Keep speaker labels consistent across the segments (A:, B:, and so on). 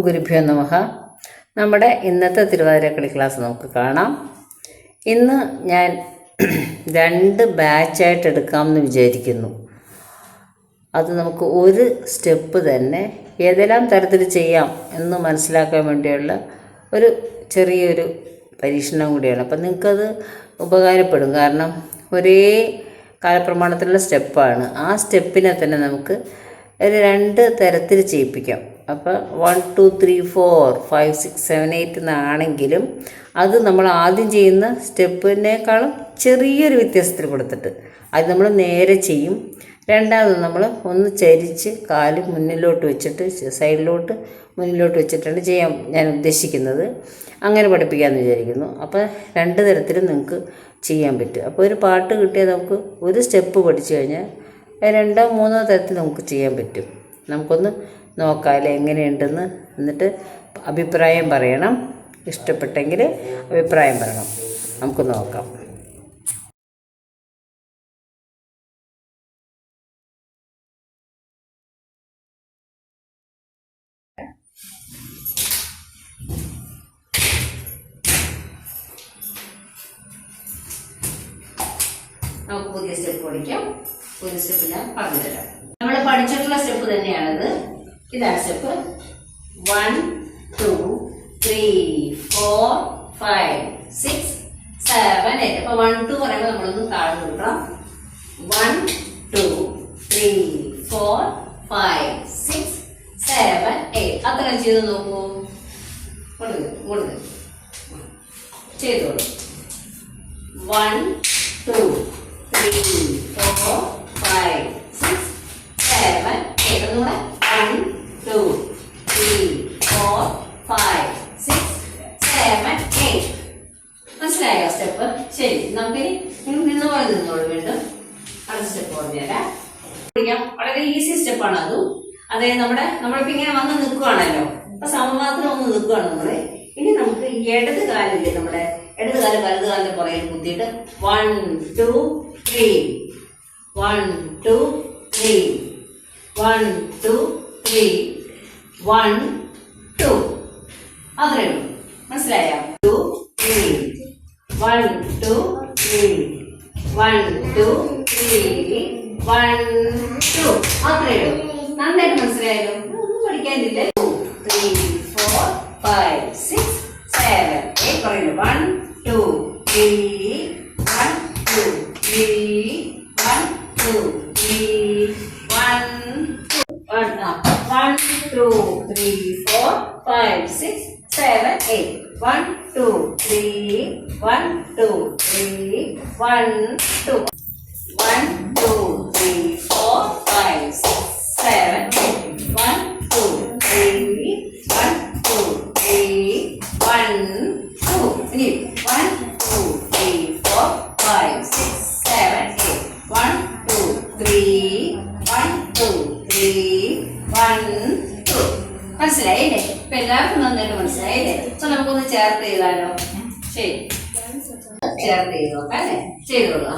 A: ഗുരുഭ്യോ നമഹ നമ്മുടെ ഇന്നത്തെ തിരുവാതിരക്കളി ക്ലാസ് നമുക്ക് കാണാം. ഇന്ന് ഞാൻ രണ്ട് ബാച്ചായിട്ട് എടുക്കാമെന്ന് വിചാരിക്കുന്നു. അത് നമുക്ക് ഒരു സ്റ്റെപ്പ് തന്നെ ഏതെല്ലാം തരത്തിൽ ചെയ്യാം എന്ന് മനസ്സിലാക്കാൻ വേണ്ടിയുള്ള ഒരു ചെറിയൊരു പരീക്ഷണം കൂടിയാണ്. അപ്പം നിങ്ങൾക്കത് ഉപകാരപ്പെടും. കാരണം ഒരേ കാലപ്രമാണത്തിലുള്ള സ്റ്റെപ്പാണ്. ആ സ്റ്റെപ്പിനെ തന്നെ നമുക്ക് ഒരു രണ്ട് തരത്തിൽ ചെയ്യിപ്പിക്കാം. അപ്പോൾ one two three four five six seven eight എന്നാണെങ്കിലും അത് നമ്മൾ ആദ്യം ചെയ്യുന്ന സ്റ്റെപ്പിനേക്കാളും ചെറിയൊരു വ്യത്യാസത്തിൽ കൊടുത്തിട്ട് അത് നമ്മൾ നേരെ ചെയ്യും. രണ്ടാമത് നമ്മൾ ഒന്ന് ചരിച്ച് കാൽ മുന്നിലോട്ട് വെച്ചിട്ട് സൈഡിലോട്ട് മുന്നിലോട്ട് വെച്ചിട്ടാണ് ചെയ്യാൻ ഞാൻ ഉദ്ദേശിക്കുന്നത്. അങ്ങനെ പഠിപ്പിക്കാമെന്ന് വിചാരിക്കുന്നു. അപ്പോൾ രണ്ട് തരത്തിലും നിങ്ങൾക്ക് ചെയ്യാൻ പറ്റും. അപ്പോൾ ഒരു പാട്ട് കിട്ടിയാൽ നമുക്ക് ഒരു സ്റ്റെപ്പ് പഠിച്ചു കഴിഞ്ഞാൽ രണ്ടോ മൂന്നോ തരത്തിൽ നമുക്ക് ചെയ്യാൻ പറ്റും. നമുക്കൊന്ന് നോക്കാം അല്ലേ എങ്ങനെയുണ്ടെന്ന്. എന്നിട്ട് അഭിപ്രായം പറയണം. ഇഷ്ടപ്പെട്ടെങ്കിൽ അഭിപ്രായം പറയണം. നമുക്ക് നോക്കാം. നമുക്ക് പുതിയ സ്റ്റെപ്പ് പഠിക്കാം പുതിയ സ്റ്റെപ്പ് ഞാൻ പറഞ്ഞുതരാം. പഠിച്ചിട്ടുള്ള സ്റ്റെപ്പ് തന്നെയാണിത്. ഇതാണ് step. One two three four five six seven eight അപ്പൊ വൺ ടു പറയുമ്പോൾ നമ്മളൊന്ന് താഴ്ന്നു കൊടുക്കണം. One two three four five six seven eight അത്ര ചെയ്ത് നോക്കൂ. കൊടുക്ക് കൊടുക്ക് ചെയ്തോളൂ. One two three four five six seven eight ഒന്നുകൂടെ one two three four five six seven eight മനസ്സിലായോ സ്റ്റെപ്പ് ശരി നിങ്ങൾ നിന്ന് പോലെ നിന്നോളൂ വീണ്ടും. അടുത്ത സ്റ്റെപ്പ് പറഞ്ഞുതരാം പിടിക്കാം. വളരെ ഈസി സ്റ്റെപ്പാണ് അതും. അതായത് നമ്മുടെ നമ്മളിപ്പോ ഇങ്ങനെ വന്ന് നിൽക്കുവാണല്ലോ. അപ്പൊ സമമാത്രം ഒന്ന് നിൽക്കുവാണ് നമ്മൾ. ഇനി നമുക്ക് ഇടത് കാലില്ലേ നമ്മുടെ ഇടത് കാലം വലത് കാലിന്റെ പുറകിൽ കുത്തിയിട്ട് one two three one two three one two three one two അത്രേ ഉള്ളൂ. മനസ്സിലായോ? Two three one two three one two three one two അത്രേ ഉള്ളൂ. നന്നായിട്ട് മനസ്സിലായല്ലോ? ഒന്നും പഠിക്കാനില്ല two three four five six seven eight പറയുന്നു. One two three one two three one two three one two one two three four five six seven eight one two three one two three one two one two three four five six seven one two three one two three one two ഇനി one two three four five six seven eight one two three one two three one മനസ്സിലായില്ലേ? ഇപ്പൊ എല്ലാവർക്കും നന്നായിട്ട് മനസ്സിലായില്ലേ? അപ്പൊ നമുക്കൊന്ന് ചേർത്ത് ചെയ്താലോ ശരി. ചേർത്ത് ചെയ്ത് നോക്കാം അല്ലേ? ചെയ്തോളൂ.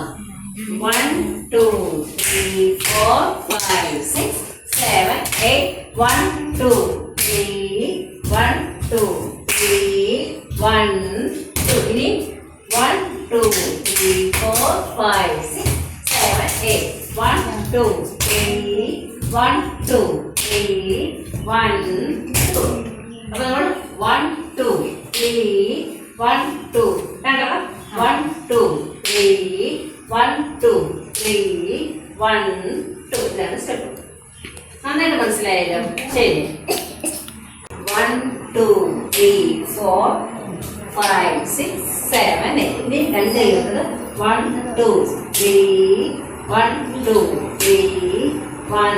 A: One two three four five six seven eight one two three one two three one two ഇനി one two three four five six seven eight one two three one two three one two അപ്പൊ നമ്മൾ one two three one two കണ്ടോ one two three one two three one two ഇതാണ് step നന്നായിട്ട് മനസ്സിലായല്ലോ ശരി one two three four five six seven ഇനി രണ്ട് ചെയ്യുന്നത് one two three one two three one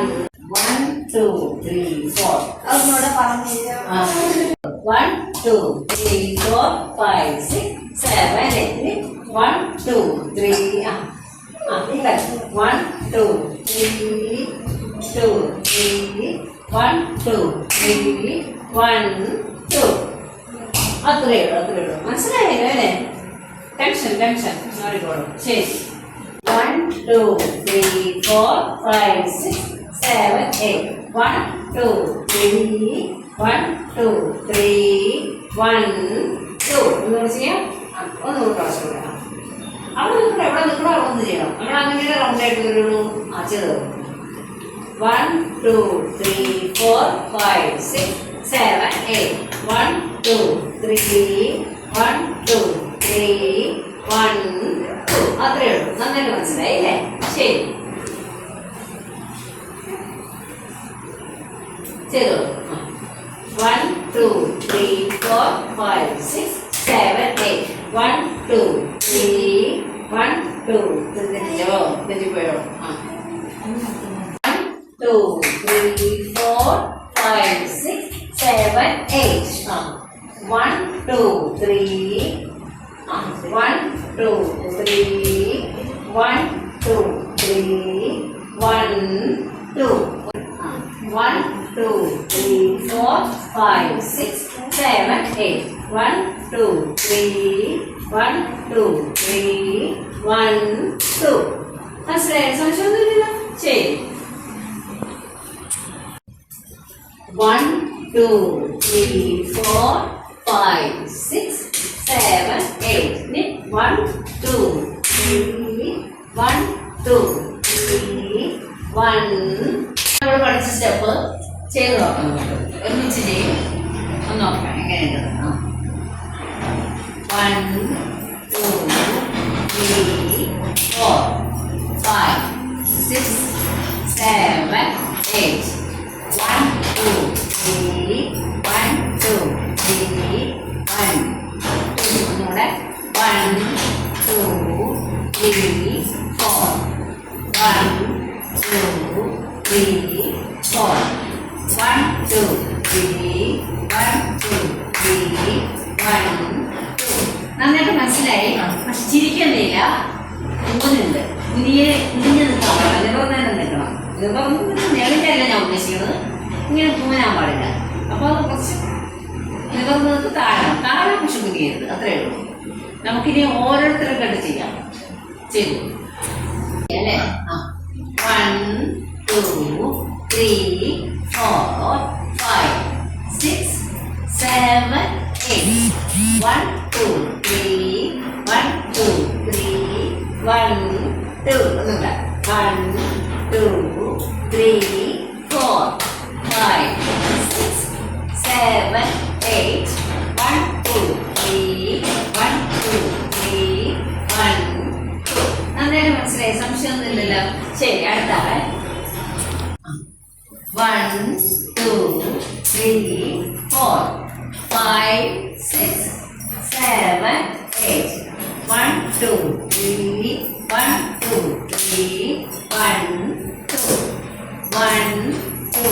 A: one two three four
B: അവനോട് പറഞ്ഞു
A: one two three four five six seven eight one two three ആ. ആ ഇവിടെ one two three two three one two three one two അത്രയേ ഉള്ളൂ അത്രയേ ഉള്ളൂ. മനസ്സിലായല്ലോ? അല്ലേ? ടെൻഷൻ ടെൻഷൻ മാറിക്കോളൂ ശരി. One two three four five six seven eight one two three one two three one two ഒന്നുകൂടെ ചെയ്യാം ഒന്ന് ഒന്നുകൂടെ പ്രാവശ്യം. ആ. അവിടെ നിൽക്കണം എവിടെ നിൽക്കണം അവിടെ ഒന്ന് ചെയ്യണം. നമ്മൾ അങ്ങനെ റൗണ്ട് ആയിട്ട് വരുള്ളൂ ആ ചെയ്തോ one two three four five six seven eight one two three one two three one two അത്രയേ ഉള്ളൂ. നന്നായിട്ട് മനസ്സിലായില്ലേ ശരി. ചെയ്തോളൂ one two three four five six seven eight one two three one two തെറ്റിച്ചോ തെറ്റിപ്പോയോ ആ two, three, four, five, six, seven, eight. Ah, one, two, three. Ah, one, two, three. One, two, three. One, two. Ah, one, two, three, four, five, six, seven, eight. One, two, three. One, two, three. One, two. മനസ്സിലായോ സംശയമൊന്നുമില്ലല്ലോ ശരി One, two, three, four, five, six, seven, eight. Ni one, two, three, one, two, three, one. നമ്മൾ പഠിച്ച step ചെയ്ത് നോക്കാം. ഒരുമിച്ച് ചെയ്യും. ഒന്ന് നോക്കാം എങ്ങനെയുണ്ട്? One two three four five six seven eight three, four. One, two, three, one, two, three, one, two. നന്നായിട്ട് മനസ്സിലായി. പക്ഷെ ചിരിക്കുന്നില്ല ഊന്നുണ്ട് കുനിയെ കുനിഞ്ഞ് നിൽക്കാൻ പാടില്ല നിവർന്ന് തന്നെ നിൽക്കണം. നിവർന്ന് നെളിഞ്ഞല്ല ഞാൻ ഉദ്ദേശിക്കുന്നത്. ഇങ്ങനെ തൂങ്ങാൻ പാടില്ല. അപ്പോൾ കുറച്ച് നിവർന്നത് താഴെ താഴെ പക്ഷെ കുനിയരുത് അത്രയേ ഉള്ളൂ. നമുക്കിനി ഓരോരുത്തരും കണ്ട് ചെയ്യാം. ചെയ്തു അല്ലേ? ആ. വൺ മനസ്സിലായി. സംശയമൊന്നുമില്ലല്ലോ. ശരി അടുത്ത ആളെ one two three four five six seven eight One, two, three, one, two, three one two one two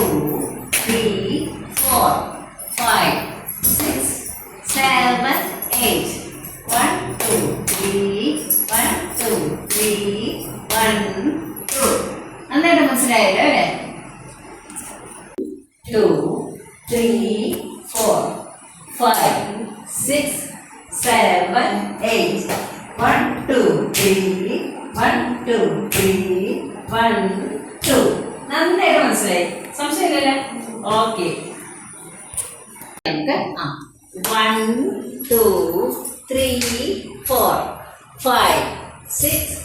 A: three four five six seven eight One, two, three, one, two, three one two നന്നായിട്ട് മനസ്സിലായല്ലോ അല്ലേ two three four, five, six, seven, eight. One, two, three, one, two, three, one, two. നന്നായിട്ട് മനസ്സിലായി സംശയമില്ലല്ലേ okay നമുക്ക് ആ one two three four five six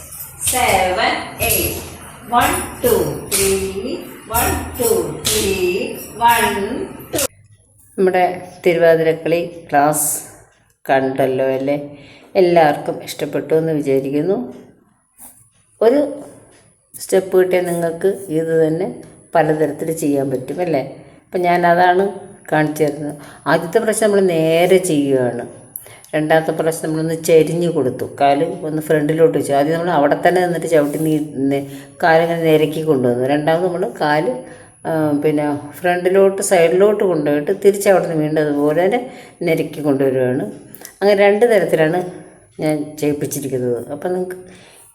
A: seven eight one two three one two three one
B: നമ്മുടെ Thiruvathirakali class കണ്ടല്ലോ അല്ലേ? എല്ലാവർക്കും ഇഷ്ടപ്പെട്ടു എന്ന് വിചാരിക്കുന്നു. ഒരു സ്റ്റെപ്പ് കിട്ടിയാൽ നിങ്ങൾക്ക് ഇത് തന്നെ പലതരത്തിൽ ചെയ്യാൻ പറ്റും അല്ലേ? അപ്പം ഞാൻ അതാണ് കാണിച്ചു തരുന്നത്. ആദ്യത്തെ പ്രാവശ്യം നമ്മൾ നേരെ ചെയ്യുകയാണ് രണ്ടാമത്തെ പ്രാവശ്യം നമ്മളൊന്ന് ചരിഞ്ഞ് കൊടുത്തു. കാൽ ഒന്ന് ഫ്രണ്ടിലോട്ട് വെച്ചു. ആദ്യം നമ്മൾ അവിടെ തന്നെ നിന്നിട്ട് ചവിട്ടി നീ കാലങ്ങനെ നിരക്കി കൊണ്ടുവന്നു. രണ്ടാമത് നമ്മൾ കാൽ പിന്നെ ഫ്രണ്ടിലോട്ട് സൈഡിലോട്ട് കൊണ്ടുപോയിട്ട് തിരിച്ച് അവിടെ നിന്ന് വീണ്ടും അതുപോലെ തന്നെ നിരക്കി കൊണ്ടുവരികയാണ് അങ്ങനെ രണ്ട് തരത്തിലാണ് ഞാൻ ചെയ്യിപ്പിച്ചിരിക്കുന്നത്. അപ്പം നിങ്ങൾക്ക്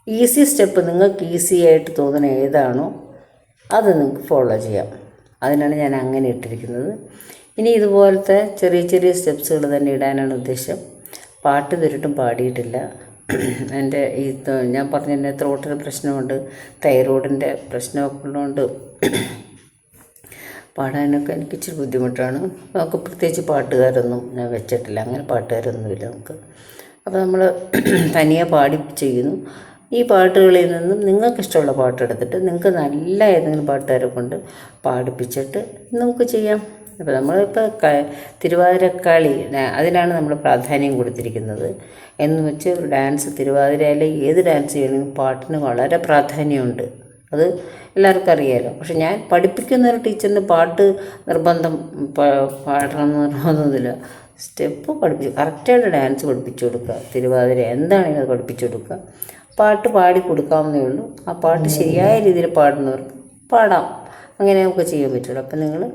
B: ഈസി സ്റ്റെപ്പ് നിങ്ങൾക്ക് ഈസി ആയിട്ട് തോന്നുന്ന ഏതാണോ അത് നിങ്ങൾക്ക് ഫോളോ ചെയ്യാം. അതിനാണ് ഞാൻ അങ്ങനെ ഇട്ടിരിക്കുന്നത്. ഇനി ഇതുപോലത്തെ ചെറിയ ചെറിയ സ്റ്റെപ്സുകൾ തന്നെ ഇടാനാണ് ഉദ്ദേശം. പാട്ട് തരട്ടും പാടിയിട്ടില്ല. എന്റെ ഈ ഞാൻ പറഞ്ഞ ത്രോട്ടിന് പ്രശ്നമുണ്ട് തൈറോയിഡിന്റെ പ്രശ്നമൊക്കെ ഉള്ളതുകൊണ്ട് പാടാനൊക്കെ എനിക്ക് ഇച്ചിരി ബുദ്ധിമുട്ടാണ്. നമുക്ക് പ്രത്യേകിച്ച് പാട്ടുകാരൊന്നും ഞാൻ വെച്ചിട്ടില്ല. അങ്ങനെ പാട്ടുകാരൊന്നുമില്ല നമുക്ക്. അപ്പോൾ നമ്മൾ തനിയെ പാടി ചെയ്യുന്നു. ഈ പാട്ടുകളിൽ നിന്നും നിങ്ങൾക്ക് ഇഷ്ടമുള്ള പാട്ടെടുത്തിട്ട് നിങ്ങൾക്ക് നല്ല ഏതെങ്കിലും പാട്ടുകാരെ കൊണ്ട് പാടിപ്പിച്ചിട്ട് നമുക്ക് ചെയ്യാം. അപ്പോൾ നമ്മളിപ്പോൾ ക തിരുവാതിരക്കളി അതിനാണ് നമ്മൾ പ്രാധാന്യം കൊടുത്തിരിക്കുന്നത്. എന്ന് വെച്ച് ഡാൻസ് തിരുവാതിരയിലെ ഏത് ഡാൻസ് ചെയ്യണമെങ്കിലും പാട്ടിന് വളരെ പ്രാധാന്യമുണ്ട്. അത് എല്ലാവർക്കും അറിയാമല്ലോ പക്ഷെ ഞാൻ പഠിപ്പിക്കുന്ന ഒരു ടീച്ചറിന് പാട്ട് നിർബന്ധം പാടണം എന്ന് പറഞ്ഞൊന്നുമില്ല സ്റ്റെപ്പ് പഠിപ്പിച്ച് കറക്റ്റായിട്ട് ഡാൻസ് പഠിപ്പിച്ചു കൊടുക്കുക. തിരുവാതിര എന്താണെങ്കിലും അത് പഠിപ്പിച്ചു കൊടുക്കുക. പാട്ട് പാടി കൊടുക്കാവുന്നേ ഉള്ളൂ. ആ പാട്ട് ശരിയായ രീതിയിൽ പാടുന്നവർക്ക് പാടാം. അങ്ങനെ നമുക്ക് ചെയ്യാൻ പറ്റുള്ളൂ. അപ്പം നിങ്ങൾ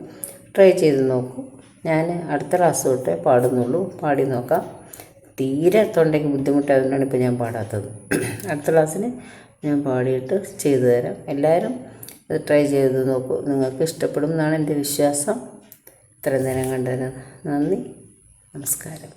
B: ട്രൈ ചെയ്ത് നോക്കൂ. ഞാൻ അടുത്ത ക്ലാസ് തൊട്ടേ പാടുന്നുള്ളൂ. പാടി നോക്കാം. തീരെ തൊണ്ടയ്ക്ക് ബുദ്ധിമുട്ടായതുകൊണ്ടാണ് ഇപ്പോൾ ഞാൻ പാടാത്തത്. അടുത്ത ക്ലാസ്സിന് ഞാൻ പാടിയിട്ട് ചെയ്തു തരാം. എല്ലാവരും ഇത് ട്രൈ ചെയ്ത് നോക്കൂ. നിങ്ങൾക്ക് ഇഷ്ടപ്പെടും എന്നാണ് എന്റെ വിശ്വാസം. ഇത്രയും നേരം കണ്ടതിന് നന്ദി. നമസ്കാരം.